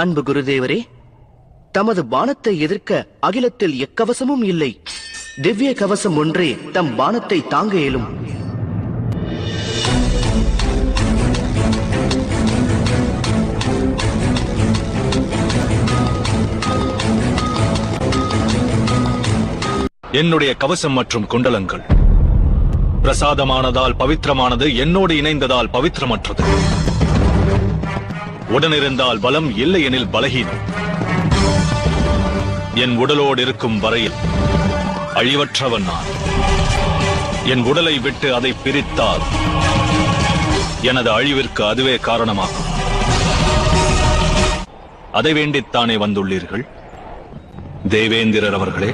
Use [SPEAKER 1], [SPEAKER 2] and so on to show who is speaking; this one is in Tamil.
[SPEAKER 1] அன்பு குருதேவரே தமது பானத்தை எதிர்க்க அகிலத்தில் எக்கவசமும் இல்லை. திவ்ய கவசம் ஒன்றே தம் பானத்தை தாங்க இயலும்.
[SPEAKER 2] என்னுடைய கவசம் மற்றும் குண்டலங்கள். பிரசாதமானதால் பவித்திரமானது என்னோடு இணைந்ததால் பவித்திரமற்றது. உடனிருந்தால் பலம் இல்லை எனில் பலகீனம். என் உடலோடு இருக்கும் வரையில் அழிவற்றவன் நான். என் உடலை விட்டு அதை பிரித்தால் எனது அழிவிற்கு அதுவே காரணமாகும். அதை வேண்டித்தானே வந்துள்ளீர்கள்? தேவேந்திரர் அவர்களே